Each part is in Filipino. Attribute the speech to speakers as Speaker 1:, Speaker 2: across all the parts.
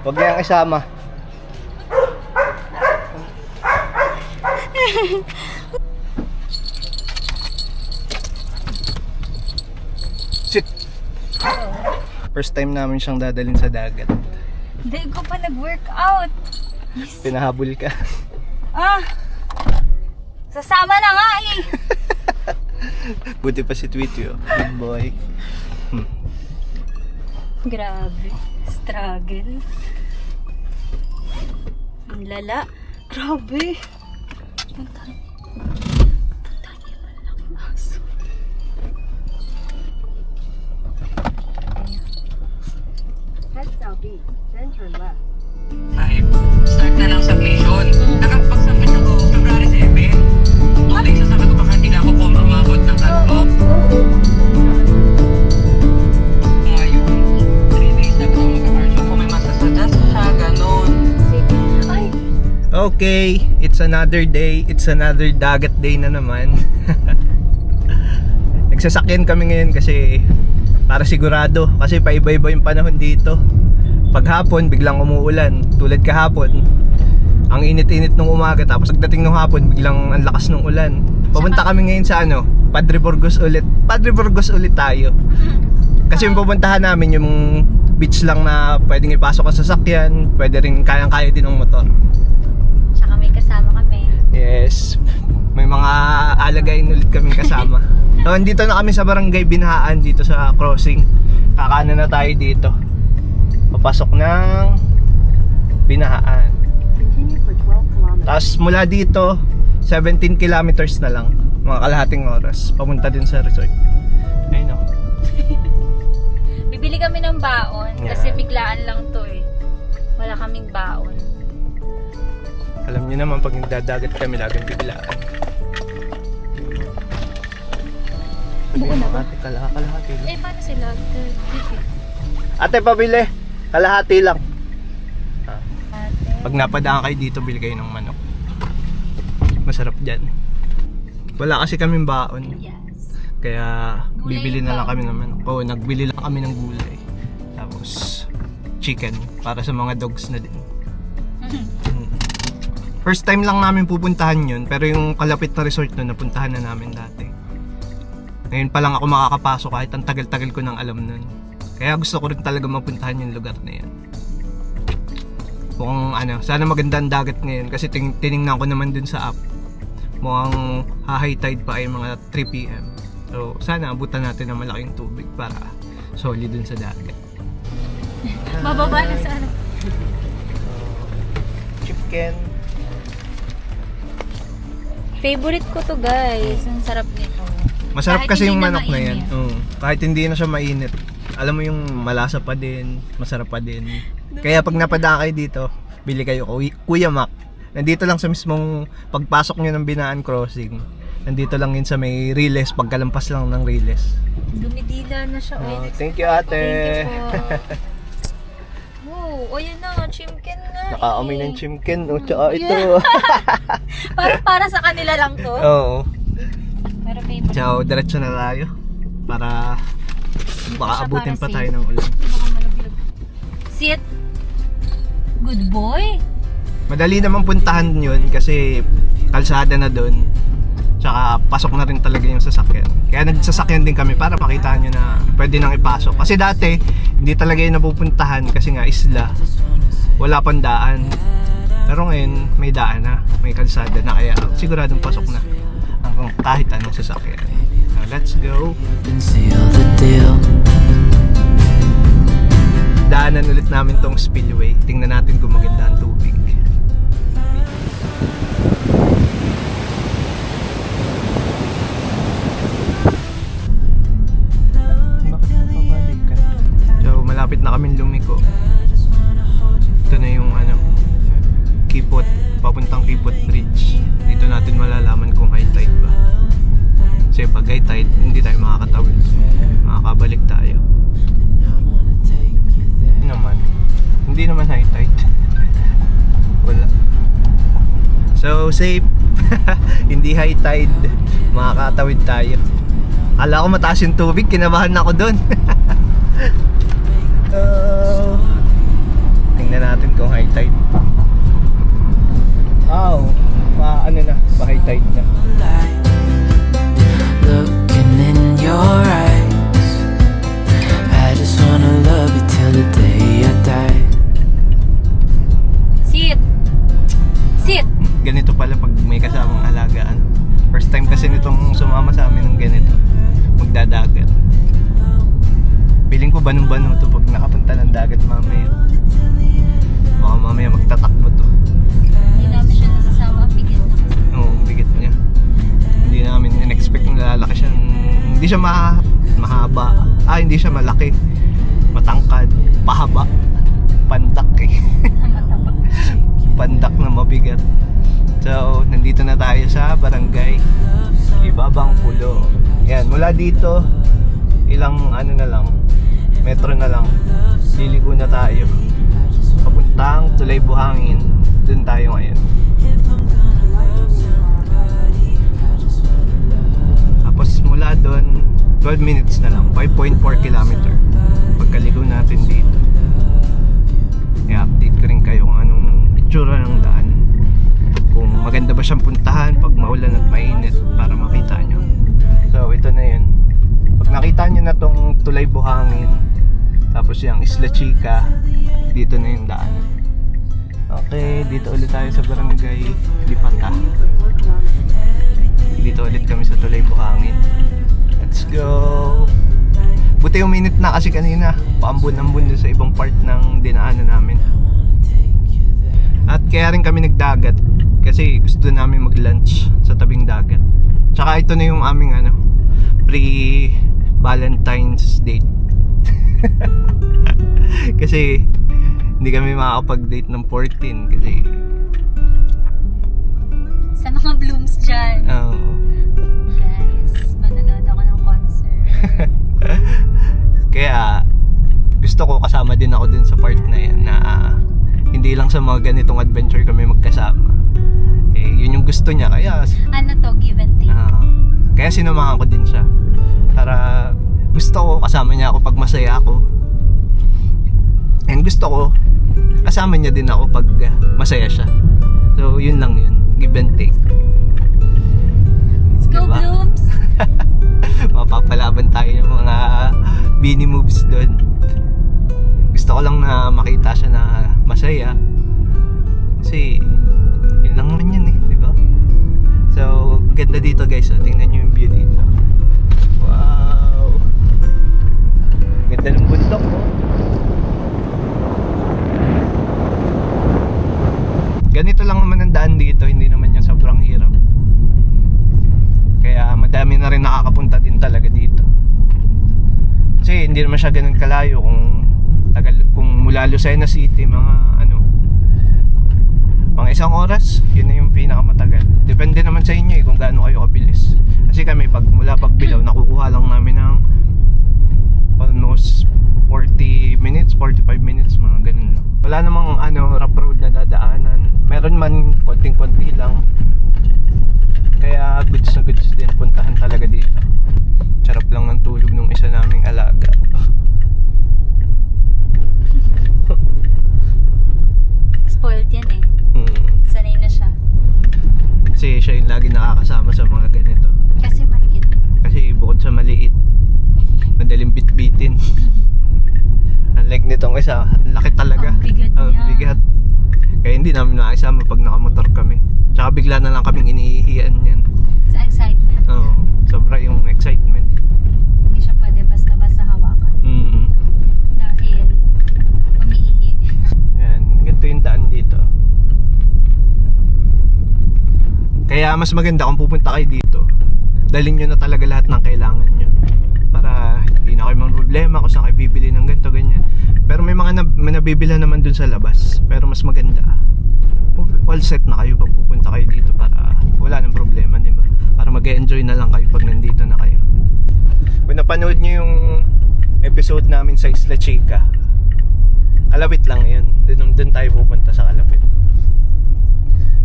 Speaker 1: Huwag niyang isama. Shit! First time namin siyang dadalhin sa dagat.
Speaker 2: Hindi ko pa nag-workout.
Speaker 1: Pinahabol ka.
Speaker 2: Ah! Sasama na nga eh!
Speaker 1: Buti pa si Tweety oh. Good boy.
Speaker 2: Grabe. Struggle. Ang lala. Grabe. Punta.
Speaker 1: Okay, it's another day. It's another dagat day na naman. Nagsasakyan kami ngayon kasi para sigurado kasi paiba-iba yung panahon dito. Paghapon biglang umuulan tulad kahapon. Ang init-init nung umaga tapos pagdating nung hapon biglang ang lakas ng ulan. Pupunta kami ngayon sa ano, Padre Burgos ulit. Padre Burgos ulit tayo. Kasi yung pupuntahan namin yung beach lang na pwedeng ipasok ang sasakyan, pwede rin kayang-kaya din ng motor.
Speaker 2: Tsaka may kasama kami.
Speaker 1: Yes. May mga alagayin ulit kaming kasama. so, andito na kami sa barangay Binahaan dito sa crossing. Kakanan na tayo dito. Papasok ng Binahaan.
Speaker 3: Continue for 12 kilometers.
Speaker 1: Tapos mula dito, 17 kilometers na lang. Mga kalahating oras. Papunta din sa resort. Ayun o.
Speaker 2: Bibili kami ng baon
Speaker 1: Yeah.
Speaker 2: kasi biglaan lang to eh. Wala kaming baon.
Speaker 1: Alam niyo naman pag nagdadagat kami laging biglaan.
Speaker 2: Buo na ba?
Speaker 1: Ate, kalaha- kalahati lang.
Speaker 2: Eh, paano sila?
Speaker 1: Ate, pabili. Kalahati lang.
Speaker 2: Ate.
Speaker 1: Pag napadaan kayo dito, bili kayo ng manok. Masarap dyan. Wala kasi kaming baon.
Speaker 2: Yes.
Speaker 1: Kaya bibili na lang kami ng manok. Oo, nagbili lang kami ng gulay. Tapos chicken para sa mga dogs na din. First time lang namin pupuntahan yun, pero yung kalapit na resort nun, napuntahan na namin dati. Ngayon pa lang ako makakapasok kahit ang tagal-tagal ko nang alam nun. Kaya gusto ko rin talaga mapuntahan yung lugar na yan. Mukhang ano, sana maganda ang dagat ngayon kasi ting tiningnan ko naman dun sa app. Mukhang high tide pa ay mga 3 p.m. So, sana abutan natin ng malaking tubig para solid dun sa dagat.
Speaker 2: Bababa na sa ano.
Speaker 1: Chicken.
Speaker 2: Favorite ko to guys. Ang sarap nito.
Speaker 1: Masarap
Speaker 2: Kahit
Speaker 1: kasi
Speaker 2: hindi
Speaker 1: yung
Speaker 2: na
Speaker 1: manok na yan.
Speaker 2: mainit.
Speaker 1: Oo. Kahit hindi na siya mainit. Alam mo yung malasa pa din, masarap pa din. Kaya pag napadaan kayo dito, bili kayo Kuy- Kuya Mac. Nandito lang sa mismong pagpasok nyo ng Binaan Crossing. Nandito lang yun sa may Riles, pagkalampas lang ng Riles.
Speaker 2: Dumidila na siya.
Speaker 1: Oh, thank you ate.
Speaker 2: Thank you po. wow, o yun na, chimken na.
Speaker 1: Nakaamoy
Speaker 2: eh.
Speaker 1: ng chimken. Oh, tsaka ito.
Speaker 2: para, para sa kanila lang to.
Speaker 1: Oo.
Speaker 2: Pero favorite.
Speaker 1: So, diretso na tayo. Para baka abutin pa tayo ng ulan.
Speaker 2: Baka malaglag. Sit. Good boy.
Speaker 1: Madali naman puntahan yun kasi kalsada na doon. Tsaka pasok na rin talaga yung sasakyan. Kaya nagsasakyan din kami para makita nyo na pwede nang ipasok. Kasi dati, hindi talaga yung napupuntahan kasi nga isla. Wala pang daan. Pero ngayon, may daan na. May kalsada na kaya siguradong pasok na. Ang kahit anong sasakyan. Now, let's go. Daanan ulit namin tong spillway. Tingnan natin kung maganda ang tubig. So, kaming lumiko. Ito na yung ano, Kipot, papuntang Kipot Bridge. Dito natin malalaman kung high tide ba. Kasi pag high tide, hindi tayo makakatawid. Makakabalik tayo. Hindi naman. Hindi naman high tide. Wala. So, safe. Hindi high tide. Makakatawid tayo. Akala ko mataas yung tubig. Kinabahan ako doon. oh. Tingnan natin kung high tide. Wow. Pa, ano na. Pa high tide na.
Speaker 4: Looking in your eyes. I just wanna love you till the day I die.
Speaker 2: Sit. Sit.
Speaker 1: ganito pala pag may kasamang alagaan. First time kasi nitong sumama sa amin ng ganito. Magdadagat. Feeling ko banong-bano to pag nakapunta ng dagat mamaya. Baka mamaya magtatakbo to.
Speaker 2: Hindi namin siya nasasama. Bigyan na kasi.
Speaker 1: Oo, bigat niya. Hindi namin in-expect na lalaki siya. Hindi siya ma mahaba. Ah, hindi siya malaki. Matangkad. Pahaba. Pandak eh. Pandak na mabigat. So, nandito na tayo sa barangay Ibabang Pulo. Yan, mula dito, ilang ano na lang, metro na lang, liligo na tayo. Papuntang Tulay Buhangin. Doon tayo ngayon. Tapos mula doon, 12 minutes na lang, 5.4 kilometer. Pagkaligo natin dito. I-update ko rin kayo kung anong itsura ng daan. Kung maganda ba siyang puntahan pag maulan at mainit para makita nyo. So ito na yun. Pag nakita nyo na tong tulay buhangin, tapos yung Isla Chica, dito na yung daan. Okay, dito ulit tayo sa barangay Lipata. Dito ulit kami sa tulay buhangin. Let's go! Buti yung minute na kasi kanina, paambun-ambun dun sa ibang part ng dinaanan namin. At kaya rin kami nagdagat kasi gusto namin mag-lunch sa tabing dagat. Tsaka ito na yung aming ano, pre-Valentine's date. kasi hindi kami makakapag-date ng 14 kasi
Speaker 2: Sa mga blooms dyan.
Speaker 1: uh,
Speaker 2: Guys, manonood ako ng concert.
Speaker 1: kaya gusto ko kasama din ako dun sa part na yan na ah, hindi lang sa mga ganitong adventure kami magkasama. Eh, yun yung gusto niya kaya
Speaker 2: ano to, give and take.
Speaker 1: Ah, kaya sinamahan ko din siya. Para gusto ko kasama niya ako pag masaya ako. And gusto ko kasama niya din ako pag ah, masaya siya. So, yun lang yun. Give and take.
Speaker 2: Let's go,
Speaker 1: diba?
Speaker 2: blooms!
Speaker 1: Mapapalaban tayo ng mga bini moves doon. Gusto ko lang na makita siya na masaya. Kasi, yun lang naman yun eh, di ba? So, ganda dito guys. Oh. Tingnan nyo yung view dito. Wow! Ganda ng bundok oh. Ganito lang naman ang daan dito, hindi naman yung sobrang hirap. Kaya madami na rin nakakapunta din talaga dito. Kasi hindi naman siya ganun kalayo kung tagal kung mula Lucena City mga ano mga isang oras, yun na yung pinakamatagal. Depende naman sa inyo eh kung gaano kayo kabilis. Kasi kami pag mula pagbilaw nakukuha lang namin ng almost 40 minutes, 45 minutes, mga ganun lang. Wala namang ano, rough road na dadaanan. Meron man konting-konti lang. Kaya goods na goods din puntahan talaga dito. Sarap lang ng tulog nung isa naming alaga.
Speaker 2: Spoiled yan eh.
Speaker 1: Hmm.
Speaker 2: Sanay na siya.
Speaker 1: Kasi siya yung lagi nakakasama sa mga ganito.
Speaker 2: Kasi maliit.
Speaker 1: Kasi bukod sa maliit, madaling bitbitin. Unlike nitong isa, ang laki talaga.
Speaker 2: Ang bigat
Speaker 1: Ang
Speaker 2: niya.
Speaker 1: bigat. Kaya hindi namin nakisama pag nakamotor kami. Tsaka bigla na lang kaming inihihiyan yan.
Speaker 2: Sa excitement.
Speaker 1: Oo, sobra yung excitement.
Speaker 2: Hindi siya pwede basta-basta hawakan.
Speaker 1: Mm
Speaker 2: Dahil umiihi.
Speaker 1: Yan, ganito yung daan dito. Kaya mas maganda kung pupunta kayo dito, dalhin nyo na talaga lahat ng kailangan nyo. Para hindi na kayo mang problema kung saan kayo bibili ng ganito, ganyan. Pero may mga nab- may nabibila naman dun sa labas. Pero mas maganda, all set na kayo pag pupunta kayo dito para wala nang problema, di ba? Para mag-enjoy na lang kayo pag nandito na kayo. Kung napanood nyo yung episode namin sa Isla Chica, Alawit lang yun. Doon, doon tayo pupunta sa Kalapit.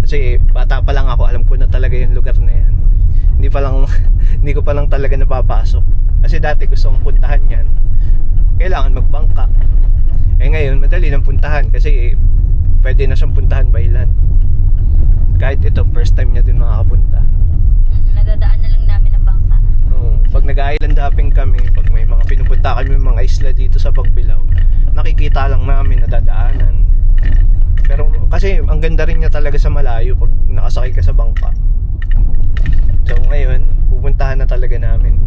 Speaker 1: Kasi bata pa lang ako, alam ko na talaga yung lugar na yan. Hindi pa lang, hindi ko pa lang talaga napapasok. Kasi dati gusto kong puntahan yan. Kailangan magbangka. Eh ngayon, madali nang puntahan kasi pwede na siyang puntahan by land. Kahit ito, first time niya din makakapunta.
Speaker 2: Mm, Nadadaan na lang namin ng bangka.
Speaker 1: Oo. Pag nag-island hopping kami, pag may mga pinupunta kami mga isla dito sa Pagbilao, nakikita lang namin nadadaanan. Pero kasi ang ganda rin niya talaga sa malayo pag nakasakay ka sa bangka. So ngayon, pupuntahan na talaga namin.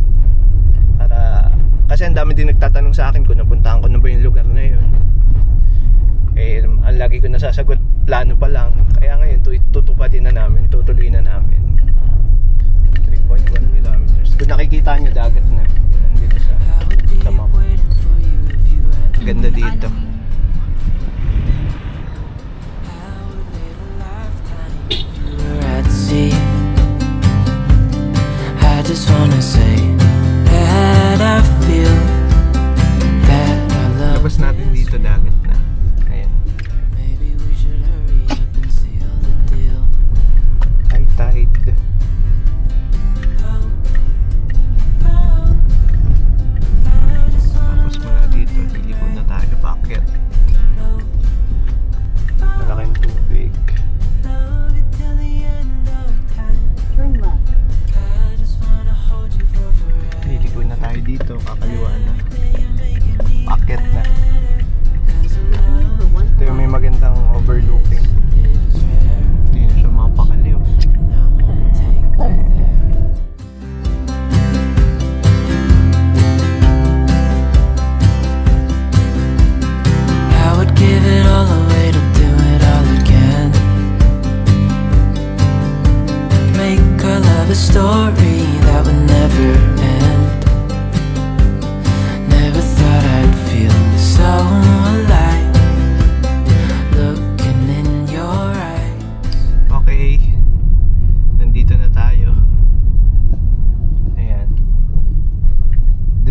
Speaker 1: Para kasi ang dami din nagtatanong sa akin kung napuntahan ko na ba yung lugar na yun. Eh, ang lagi ko nasasagot, plano pa lang. Kaya ngayon, tu- tutupadin na namin, tutuloy na namin. 3.1 kilometers. Kung nakikita nyo, dagat na. Yun, Nandito sa, sa map. Ganda dito.
Speaker 4: I just wanna say I feel that I love
Speaker 1: Labas natin dito, na.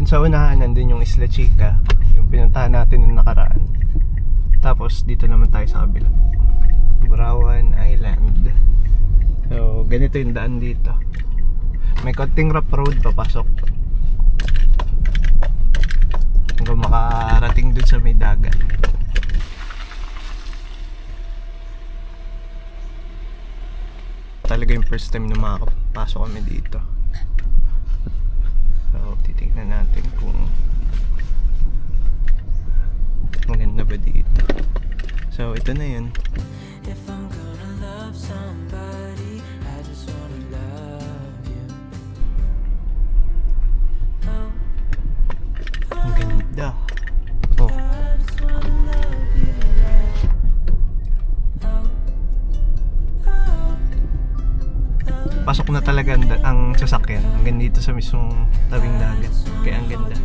Speaker 1: Dun sa unahan, nandun yung Isla Chica. Yung pinuntahan natin nung nakaraan. Tapos, dito naman tayo sa kabila. Burawan Island. So, ganito yung daan dito. May konting rough road papasok. Hanggang makarating dun sa may dagat. talaga yung first time na makakapasok kami dito. So, titignan natin kung maganda ba dito. So, ito na yun.
Speaker 4: If I'm gonna love somebody, I just wanna love you. Oh,
Speaker 1: Ang ganda. Pasok na talaga ang, ang sasakyan. Hanggang dito sa mismong tabing dagat. Kaya ang ganda.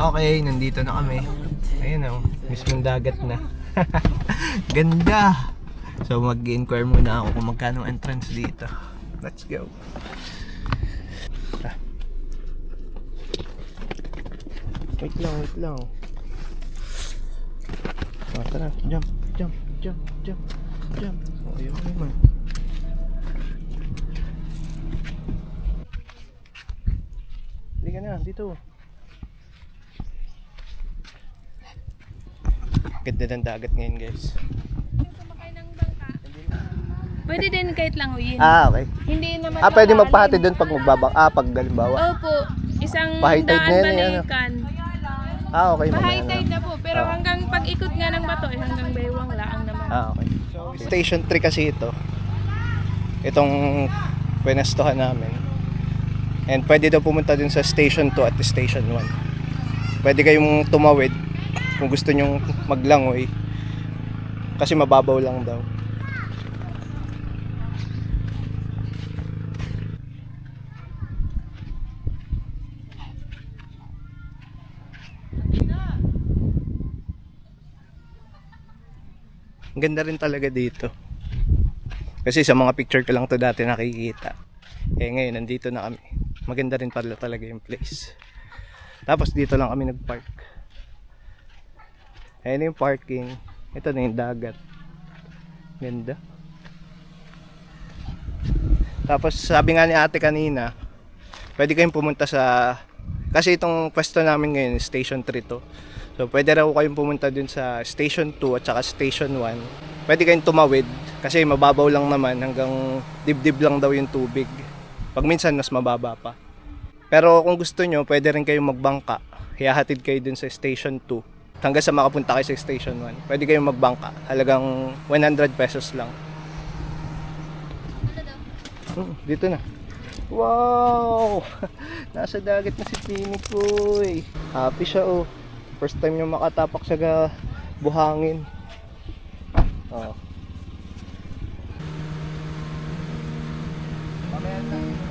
Speaker 1: Okay, nandito na kami. Ayun oh, mismong dagat na. Ganda! So mag-inquire muna ako kung magkano entrance dito. Let's go. Wait lang, wait lang. Oh, tara, jump, jump, jump, jump, jump. Oh, ayun naman. Hindi ka na, dito. Ganda ng dagat ngayon guys.
Speaker 5: Pwede din kahit languyin.
Speaker 1: Ah, okay.
Speaker 5: Hindi naman
Speaker 1: Ah, pwede magpahati doon pag magbabang, ah, pag galimbawa.
Speaker 5: Opo. Isang
Speaker 1: Pahigh tide
Speaker 5: daan
Speaker 1: na yan, eh, ano?
Speaker 5: balikan.
Speaker 1: Ah, okay. Mamaya na.
Speaker 5: tide na po. Pero
Speaker 1: Ah.
Speaker 5: hanggang pag-ikot nga ng bato, eh, hanggang baywang laang naman.
Speaker 1: Ah, okay. Station 3 kasi ito. Itong pwenestohan namin. And pwede daw pumunta dun sa Station 2 at Station 1. Pwede kayong tumawid kung gusto nyong maglangoy. Kasi mababaw lang daw. Ang ganda rin talaga dito. Kasi sa mga picture ko lang to dati nakikita. Eh ngayon, nandito na kami. Maganda rin pala talaga yung place. Tapos dito lang kami nagpark. Ayan yung parking. Ito na yung dagat. Ganda. Tapos sabi nga ni ate kanina, pwede kayong pumunta sa... Kasi itong pwesto namin ngayon, Station 3 to. So pwede raw kayong pumunta dun sa Station 2 at saka Station 1. Pwede kayong tumawid kasi mababaw lang naman hanggang dibdib lang daw yung tubig. Pag minsan mas mababa pa. Pero kung gusto nyo, pwede rin kayong magbangka. Hiyahatid kayo dun sa Station 2 hanggang sa makapunta kayo sa Station 1. Pwede kayong magbangka. Halagang 100 pesos lang. Hmm, dito na. Wow! Nasa dagat na si Pini Koy. Happy siya oh. First time niya makatapak sa buhangin. Oh. Dito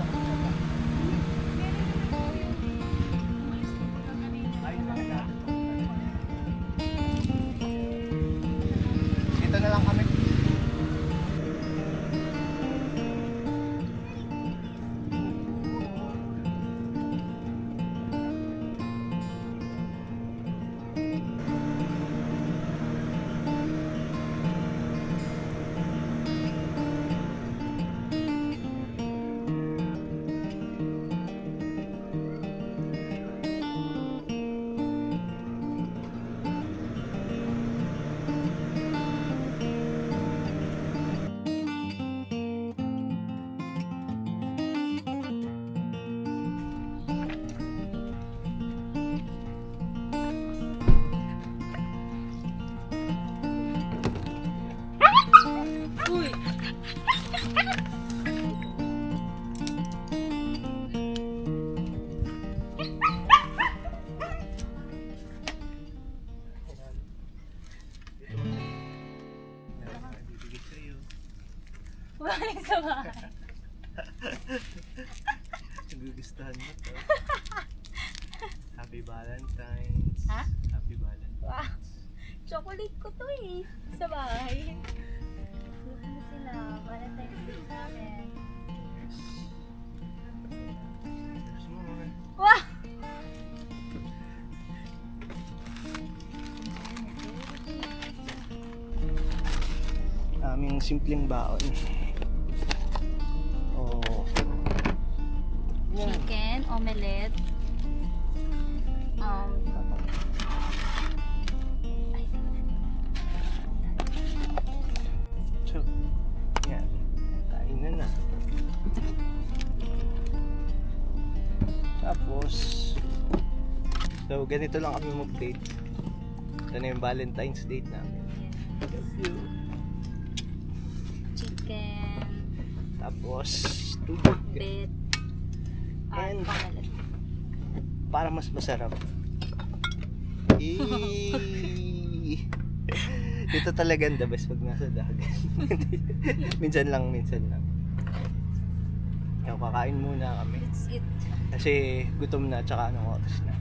Speaker 2: sa bahay.
Speaker 1: Nagugustuhan mo to. Happy Valentine's.
Speaker 2: Ha?
Speaker 1: Happy Valentine's.
Speaker 2: Wow. Chocolate ko to eh. Sa bahay. Sila. Valentine's Day namin.
Speaker 1: Gusto mo, eh.
Speaker 2: Wow!
Speaker 1: aming simpleng baon. Ganito lang kami mag-date. Ito na yung Valentine's date namin. Love you.
Speaker 2: chicken,
Speaker 1: Tapos, tubig.
Speaker 2: bed,
Speaker 1: And-. Para mas masarap. Eee. Ito talaga ang the best pag nasa dagat. minsan lang, minsan lang. Kaya kakain muna kami.
Speaker 2: That's it.
Speaker 1: Kasi gutom na, tsaka anong oras na.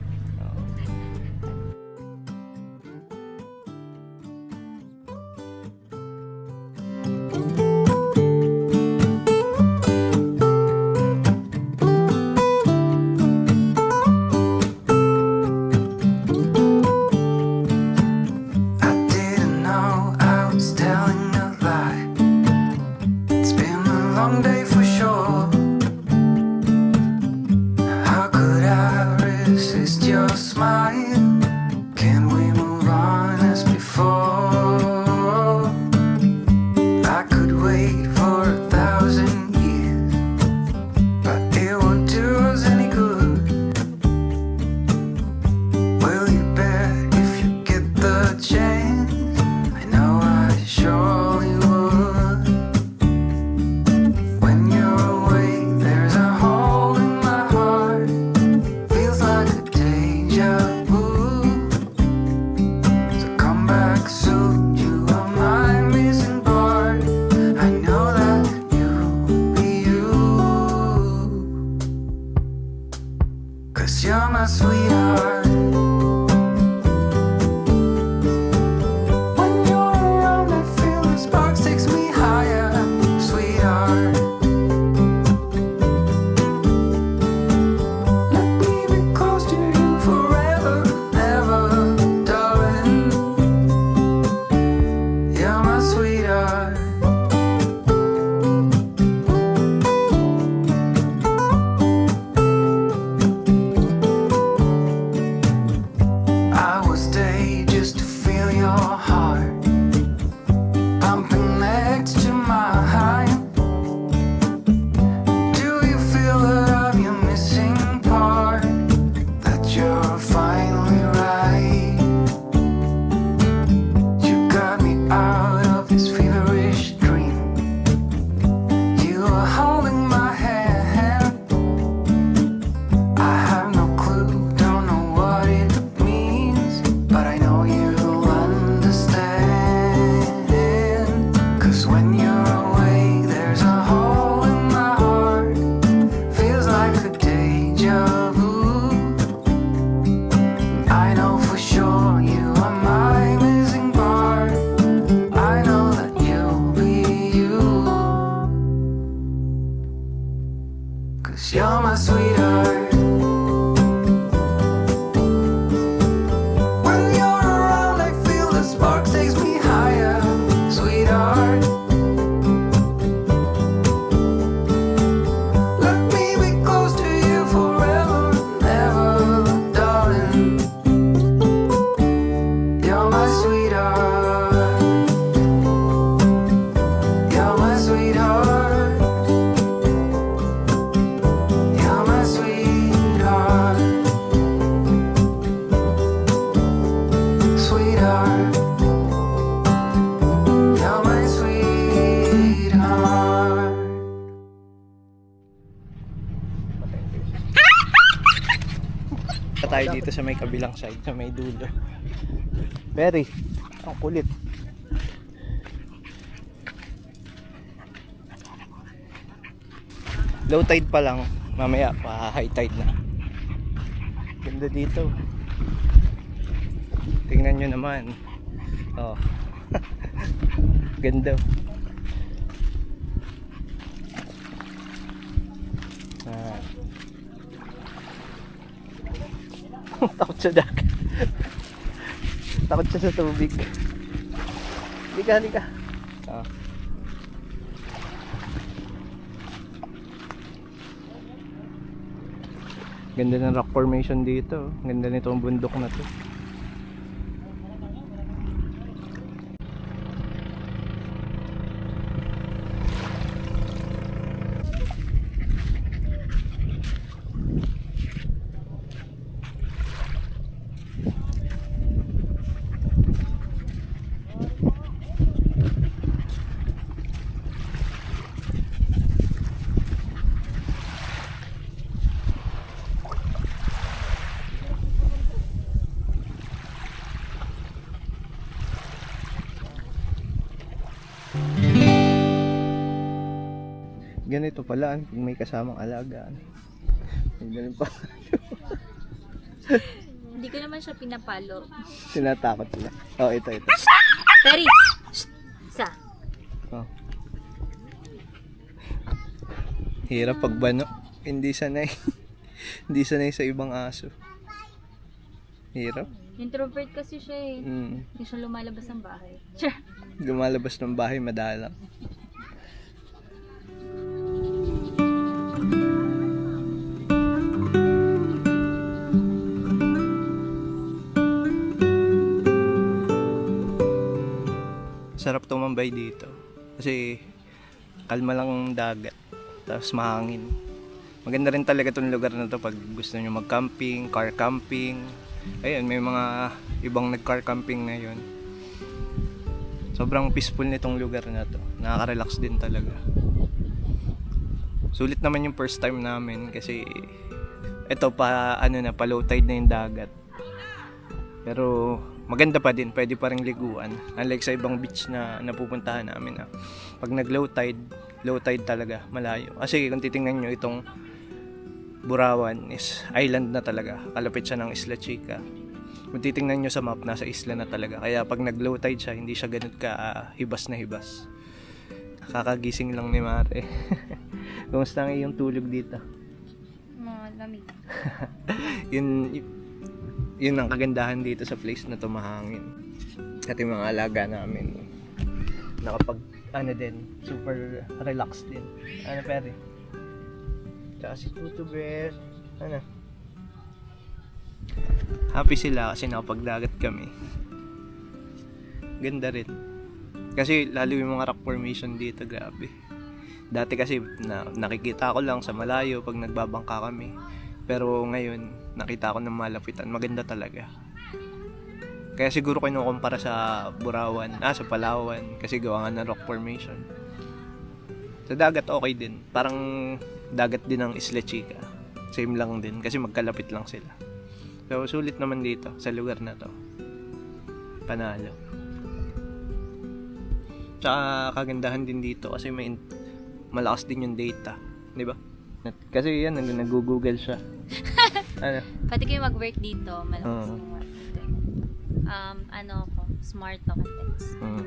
Speaker 4: Cause you're my sweetheart.
Speaker 1: Kabilang side, sa may dulo. Very, ang kulit. Low tide pa lang, mamaya pa high tide na. Ganda dito. Tingnan nyo naman. Oh. Ganda. Takot sa dagat. Takot siya sa tubig. Halika, halika. Ah. Ganda ng rock formation dito. Ganda nitong bundok na to. Ganito pala kung may kasamang alagaan. May ganun pa.
Speaker 2: Hindi ko naman siya pinapalo.
Speaker 1: Tinatakot sila. Oh, ito, ito.
Speaker 2: Terry! Sa.
Speaker 1: Oh. Hirap pag bano. Hindi sanay. Hindi sanay sa ibang aso. Hirap.
Speaker 2: Introvert kasi siya eh.
Speaker 1: Mm.
Speaker 2: Hindi siya lumalabas ng bahay. Sure.
Speaker 1: Lumalabas ng bahay madalang. Sarap tumambay dito. Kasi kalma lang ang dagat. Tapos mahangin. Maganda rin talaga itong lugar na to pag gusto nyo mag-camping, car camping. Ayun, may mga ibang nag-car camping na yun. Sobrang peaceful nitong lugar na to. Nakaka-relax din talaga. Sulit naman yung first time namin kasi ito pa ano na pa low tide na yung dagat. Pero maganda pa din, pwede pa rin liguan. Unlike sa ibang beach na napupuntahan namin. ah. Pag nag low tide, low tide talaga, malayo. Kasi kung titingnan nyo itong Burawan is island na talaga. Kalapit siya ng Isla Chica. Kung titingnan nyo sa map, nasa isla na talaga. Kaya pag nag low tide siya, hindi siya ganun ka ah, hibas na hibas. Kakagising lang ni Mare. Kumusta ang iyong tulog dito?
Speaker 2: Mga lamig.
Speaker 1: yun, y- yun ang kagandahan dito sa place na to mahangin. At yung mga alaga namin, nakapag, ano din, super relaxed din. Ano, pere? Tsaka si Tutu Bear, ano? Happy sila kasi nakapagdagat kami. Ganda rin. Kasi lalo yung mga rock formation dito, grabe. Dati kasi na, nakikita ko lang sa malayo pag nagbabangka kami. Pero ngayon, nakita ko ng malapitan. Maganda talaga. Kaya siguro kinukumpara sa Burawan, ah, sa Palawan. Kasi gawa nga ng rock formation. Sa dagat, okay din. Parang dagat din ng Isla Chica. Same lang din. Kasi magkalapit lang sila. So, sulit naman dito, sa lugar na to. Panalo. Tsaka kagandahan din dito kasi may malakas din yung data. Di ba? Kasi yan, nag- nag-google siya. ano?
Speaker 2: Pwede kayo mag-work dito. Malakas
Speaker 1: Oo.
Speaker 2: yung work dito. Um, ano ako, smart to context.
Speaker 1: Mm.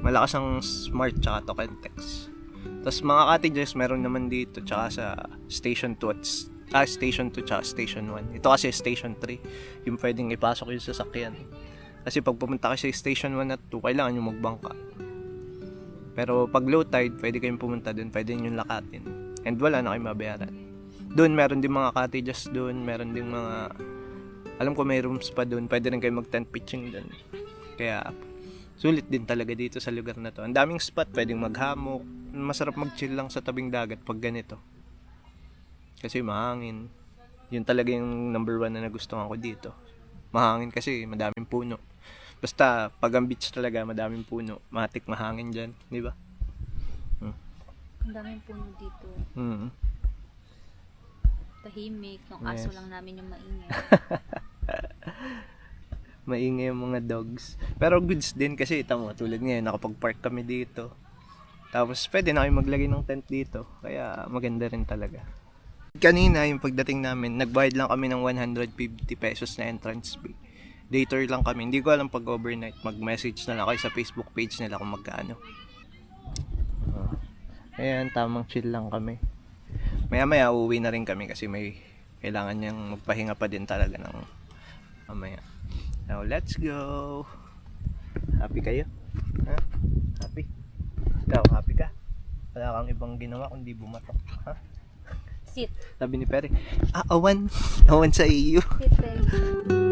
Speaker 1: Malakas ang smart tsaka token text. Tapos mga cottages meron naman dito tsaka sa station 2 at s- ah, station 2 tsaka station 1. Ito kasi station 3. Yung pwedeng ipasok yung sasakyan. Kasi pag pumunta kayo sa station 1 at 2, kailangan nyo magbangka. Pero pag low tide, pwede kayong pumunta dun, pwede nyo lakatin. And wala na kayong mabayaran. Doon meron din mga cottages doon, meron din mga alam ko may rooms pa doon, pwede rin kayo mag tent pitching doon. Kaya sulit din talaga dito sa lugar na to. Ang daming spot, pwedeng maghamok. Masarap mag-chill lang sa tabing dagat pag ganito. Kasi mahangin. Yun talaga yung number one na nagustuhan ko dito. Mahangin kasi madaming puno. Basta pag ang beach talaga madaming puno. Matik mahangin dyan, di ba?
Speaker 2: Ang daming puno dito.
Speaker 1: Mm.
Speaker 2: Tahimik. Yung aso
Speaker 1: Yes.
Speaker 2: lang namin yung maingay.
Speaker 1: Maingay yung mga dogs. Pero goods din kasi, tamo, tulad ngayon, nakapag-park kami dito. Tapos, pwede na kayo maglagay ng tent dito. Kaya, maganda rin talaga. Kanina, yung pagdating namin, nagbayad lang kami ng 150 pesos na entrance fee. Day tour lang kami. Hindi ko alam pag overnight. Mag-message na lang kayo sa Facebook page nila kung magkano. Ayan, tamang chill lang kami. Maya-maya, uuwi na rin kami kasi may kailangan niyang magpahinga pa din talaga ng mamaya. Now, let's go! Happy kayo? Ha? Happy? Ikaw, happy ka? Wala kang ibang ginawa kundi bumatok. Ha?
Speaker 2: Sit.
Speaker 1: Sabi ni Perry, ah, awan. Awan sa iyo.
Speaker 2: Sit, babe.